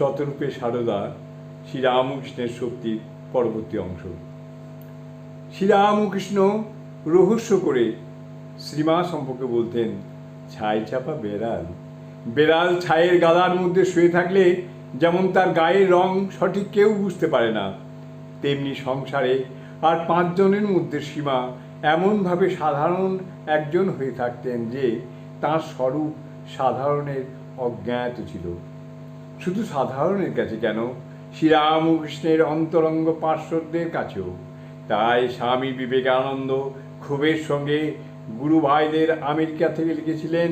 শতরূপে সারদা শ্রীরামকৃষ্ণের শক্তির পরবর্তী অংশ। শ্রীরামকৃষ্ণ রহস্য করে শ্রীমা সম্পর্কে বলতেন, ছাই চাপা বেড়াল। বেড়াল ছায়ের গাদার মধ্যে শুয়ে থাকলে যেমন তার গায়ের রং সঠিক কেউ বুঝতে পারে না, তেমনি সংসারে আর পাঁচজনের মধ্যে সীমা এমনভাবে সাধারণ একজন হয়ে থাকতেন যে তার স্বরূপ সাধারণের অজ্ঞাত ছিল। শুধু সাধারণের কাছে কেন? শ্রীরামকৃষ্ণের অন্তরঙ্গ পার্শ্বদের কাছেও। তাই স্বামী বিবেকানন্দ ক্ষোভের সঙ্গে গুরু ভাইদের আমেরিকা থেকে লিখেছিলেন,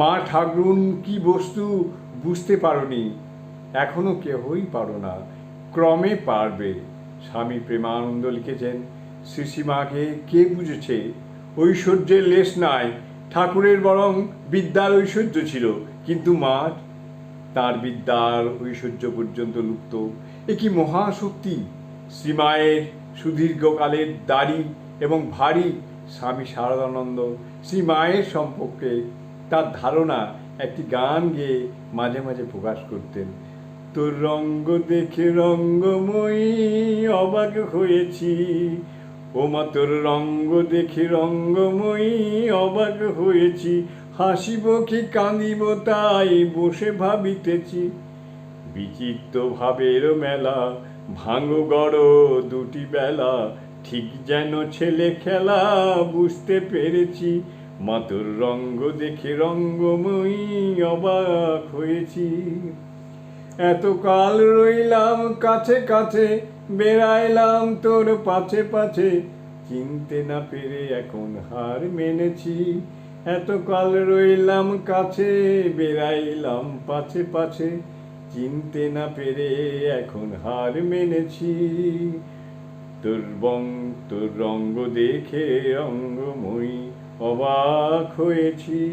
মা ঠাকুরুন, কি বস্তু বুঝতে পারোনি? এখনও কেহই পারো না, ক্রমে পারবে। স্বামী প্রেমানন্দ লিখেছেন শ্রীসীমাকে কে বুঝেছে? ঐশ্বর্যের লেশ নাই। ঠাকুরের বরং বিদ্যার ঐশ্বর্য ছিল, কিন্তু মার তার বিদ্যার ঐশ্বর্য পর্যন্ত লুপ্ত। এ কি মহাশক্তি শ্রীমায়ের সুদীর্ঘকালের দাড়ি এবং ভারী স্বামী শারদানন্দ শ্রীমায়ের সম্পর্কে তার ধারণা একটি গান গেয়ে মাঝে মাঝে প্রকাশ করতেন। তোর রঙ্গ দেখে রঙ্গময়ী অবাক হয়েছি। ও মা তোর রঙ্গ দেখে রঙ্গময়ী অবাক হয়েছি। হাসিব কি কাঁদিব তাই বসে ভাবিতেছি। বিচিত্র ভাবের মেলা, ভাঙো গড় দুটি বেলা, ঠিক যেন ছেলে খেলা বুঝতে পেরেছি। মাতর রঙ্গ দেখে রঙ্গময়ী অবাক হয়েছি। এতকাল রইলাম কাছে কাছে, বেড়াইলাম তোর পাছে পাছে, চিনতে না পেরে এখন হার মেনেছি। এতকাল রইলাম কাছে, বেড়াইলাম পাছে পাছে। চিনতে না পেরে এখন হার মেনেছি। তোর বং, তোর রঙ্গ দেখে রঙ্গময়ী অবাক হয়েছি।